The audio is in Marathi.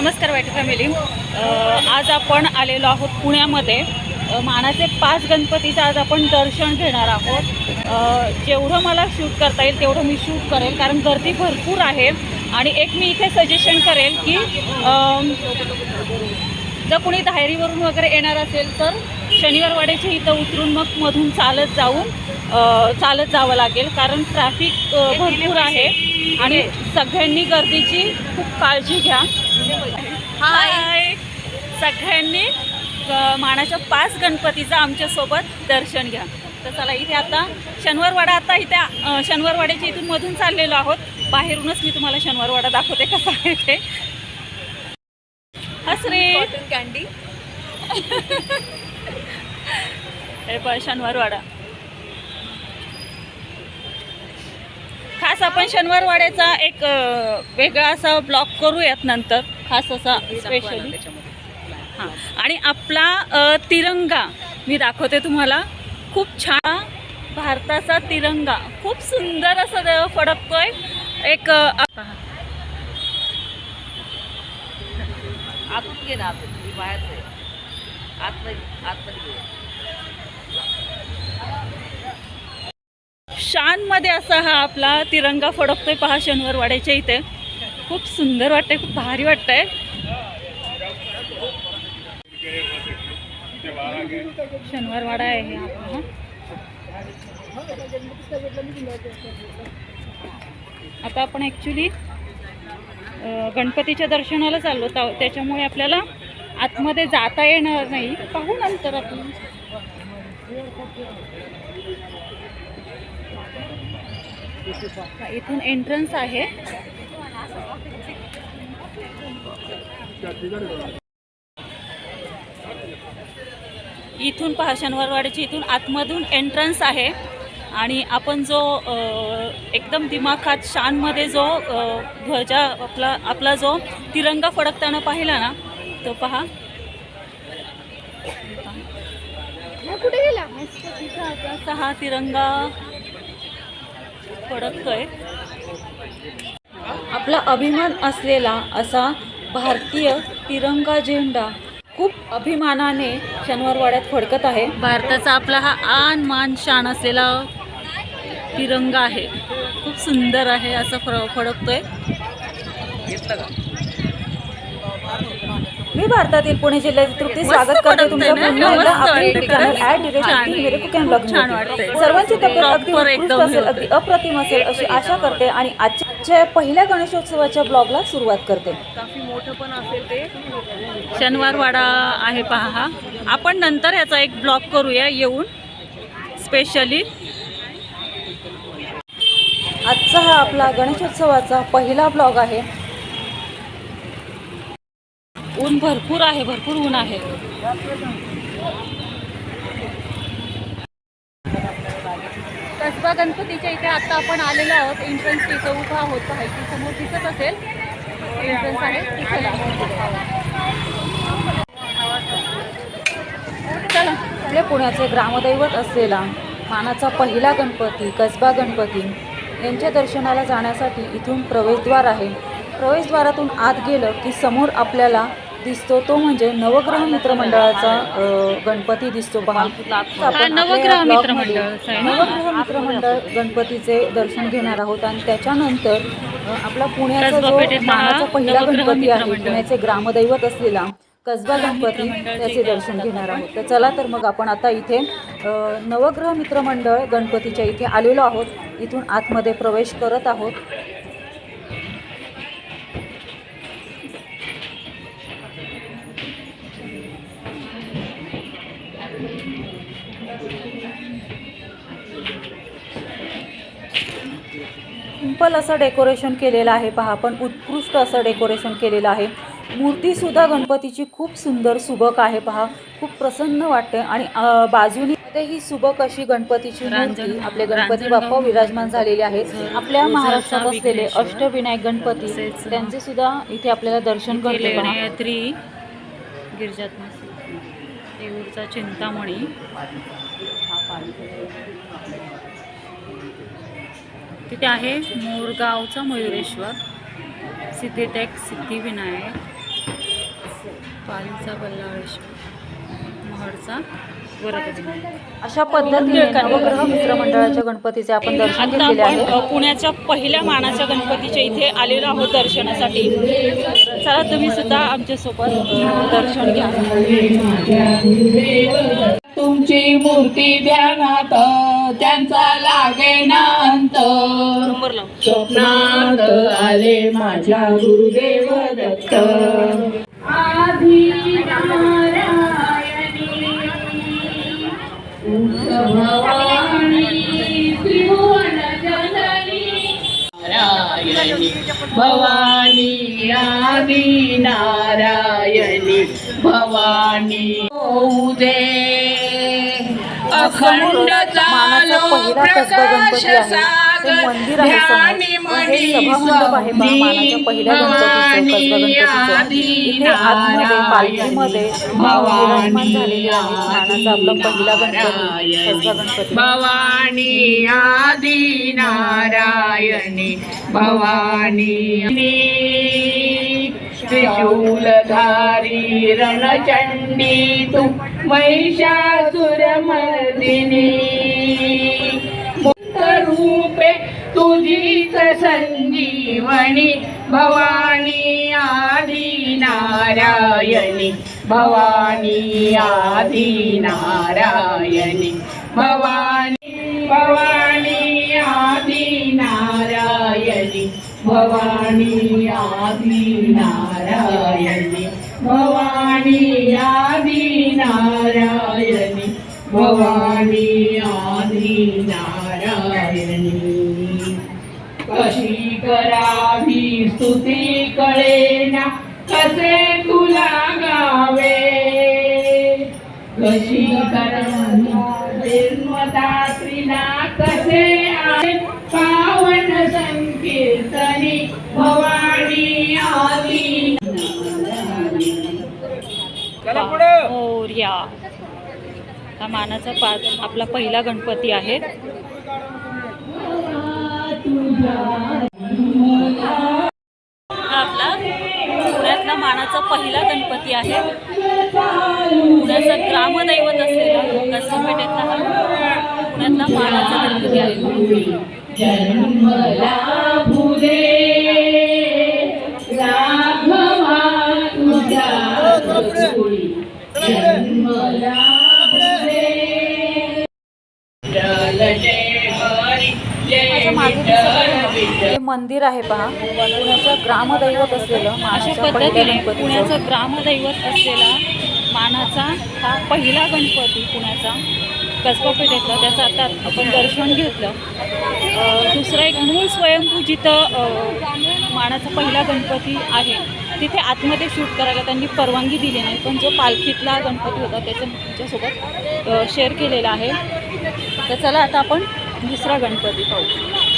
नमस्कार वाईट फॅमिली. आज आपण आलेलो आहोत पुण्यामध्ये. मानाचे पाच गणपतीचं आज आपण दर्शन घेणार आहोत. जेवढं मला शूट करता येईल तेवढं मी शूट करेल कारण गर्दी भरपूर आहे. आणि एक मी इथे सजेशन करेल की जर कोणी धायरीवरून वगैरे येणार असेल तर शनिवारवाड्याच्या इथं उतरून मग मधून चालत जाऊन चालत जावं लागेल कारण ट्रॅफिक भरपूर आहे. आणि सगळ्यांनी गर्दीची खूप काळजी घ्या. हाय. सगळ्यांनी मानाच्या पाच गणपतीचं आमच्यासोबत दर्शन घ्या. तर चला इथे आता शनिवारवाडा आता इथे शनिवारवाड्याच्या इथून मधून चाललेलो आहोत. बाहेरूनच मी तुम्हाला शनिवारवाडा दाखवते कसा आहे ते. हसरे. कॅन्डी हे पण शनिवारवाडा. खास आपण शनिवारवाड्याचा एक अ, वेगळा असा ब्लॉग करूयात नंतर खास असा स्पेशली हां. आणि आपला तिरंगा मी दाखवते तुम्हाला. खूप छान भारताचा तिरंगा. खूप सुंदर असं फडकतोय. एक. आतून घे ना आतून. बाहेर आतमध्ये आतमध्ये शानमध्ये असा हा आपला तिरंगा फडकतोय पहा शनिवारवाड्याच्या इथे. खूप सुंदर वाटतंय खूप भारी वाटतंय. शनिवारवाडा आहे आपला. आता आपण ॲक्च्युली गणपतीच्या दर्शनाला चाललो त्याच्यामुळे आपल्याला आतमध्ये जाता येणार नाही. पाहू नंतर आपण. इथून एंट्रन्स आहे. इथून पहा शनिवारवाड्याची इथून आतमधून एंट्रन्स आहे. आणि आपण जो एकदम दिमाखात शानमध्ये जो ध्वजा आपला आपला जो तिरंगा फडकताना पाहिला ना तो पहा. कुठे गेला? असा हा तिरंगा फडकतोय आपला अभिमान असलेला असा भारतीय तिरंगा झेंडा खूप अभिमानाने शनिवारवाड्यात फडकत आहे. भारताचा आपला हा आन मान शान असलेला तिरंगा आहे. खूप सुंदर आहे असं फड फडकतोय. घेतलं का मी भारतातील पुणे जिल्ह्यातील तृप्ती स्वागत करते. पडतंय तुमचं ना? पुन्हा एकदा मेरे को क्या blog छानमध्ये. वाटतंय. सर्वांची तब्येत अगदी उत्कृष्ट असेल अगदी अप्रतिम असेल अशी आशा करते आणि आजच्या पहिल्या गणेशोत्सवाच्या ब्लॉगला सुरुवात करते. काफी मोठं पण असेल ते. शनिवारवाडा आहे पहा. हा आपण नंतर ह्याचा एक ब्लॉग करूया येऊन स्पेशली आजचा हा आपला गणेशोत्सवाचा पहिला ब्लॉग आहे. ऊन भरपूर आहे भरपूर ऊन आहे. कसबा गणपतीच्या इथे आता आपण आलेलो आहोत. एंट्रन्स इथं उभा आहोत पाहायची समोर दिसत असेल. एंट्रन्स आहे. तिथे चला. आपल्या पुण्याचे ग्रामदैवत असलेला मानाचा पहिला गणपती कसबा गणपती यांच्या दर्शनाला जाण्यासाठी इथून प्रवेशद्वार आहे. प्रवेशद्वारातून आत गेलं की समोर आपल्याला दिसतो तो म्हणजे नवग्रह मित्रमंडळाचा गणपती दिसतो पहा. नवग्रह मित्रमंडळ. नवग्रह मित्रमंडळ गणपतीचे दर्शन घेणार आहोत आणि त्याच्यानंतर आपला पुण्याचा जो मानाचा पहिला गणपती आहे. पुण्याचे ग्रामदैवत असलेला कसबा गणपती त्याचे दर्शन घेणार आहोत. तर चला तर मग आपण आता इथे नवग्रह मित्रमंडळ गणपतीच्या इथे आलेलो आहोत. इथून आतमध्ये प्रवेश करत आहोत. सिंपल असं डेकोरेशन केलेलं आहे. पहा पण उत्कृष्ट असं डेकोरेशन केलेलं आहे. मूर्तीसुद्धा गणपतीची खूप सुंदर सुबक आहे. पहा खूप प्रसन्न वाटते आणि बाजूनी ही सुबक अशी गणपतीची मूर्ती आपले गणपती बाप्पा विराजमान झालेले आहेत. आपल्या महाराष्ट्रात असलेले. अष्टविनायक गणपती त्यांचे सुद्धा इथे आपल्याला दर्शन गिरिजात्मक देऊरचा चिंतामणी. तिथे आहे मोरगावचा मयुरेश्वर. सिद्धिटेक सिद्धिविनायक पालीचा बल्लाळेश्वर. महडचा अशा पद्धतीने नवग्रह मित्र मंडळाच्या गणपतीचे आपण दर्शन घेतलेले आहे. पुण्याच्या पहिल्या मानाच्या गणपतीच्या इथे आलेलो आहोत दर्शनासाठी. चला तुम्ही सुद्धा आमच्यासोबत अ, दर्शन घ्या. तुमची मूर्ती ध्यानात. त्यांचा लागे अंत स्वप्नात आले माझ्या गुरुदेव दत्त. आधी नारायणी भवानी आदी नारायणी भवानी होऊ दे अखंड चालो ते सागर. मानाचा आपला पहिला गणपती कसबा गणपती. भवानी नारायणी भवानी त्रिशूलधारी रणचंडी तू महिषासुरमर्दिनी. रूपे तुझीच संजीवनी भवानी आदी नारायणी भवानी आदी नारायणी भवानी भवानी आदी नारायणी भवानी आदि नारायणी भवानी आदि नारायणी भवानी आदि नारायणी। कशी करावी स्तुती कळेना कसे तुला गावे? कशी करावी? जन्मदात्रीला कसे आहे? मोर्या हा मानाचा पा आपला पहिला गणपती आहे. हा आपला पुण्यातला मानाचा पहिला गणपती आहे. पुण्याचा ग्रामदैवत असलेला कसबपेठेतला हा पुण्यातला मानाचा गणपती आहे. माझ्या मागे दिसत हे मंदिर आहे पहा. पुण्याचं ग्रामदैवत असलेलं अशा पद्धतीने पुण्याचा ग्रामदैवत असलेला मानाचा हा पहिला गणपती पुण्याचा कसबा पेठेतला त्याचं आता आपण दर्शन घेतलं. दुसरा एक मूळ स्वयंभू जिथं अ, मानाचा पहिला गणपती आहे. तिथे आतमध्ये शूट करायला त्यांनी परवानगी दिली नाही पण जो पालखीतला गणपती होता त्याचं तुमच्यासोबत शेअर केलेला आहे. तर चला आता आपण दुसरा गणपती पाहू.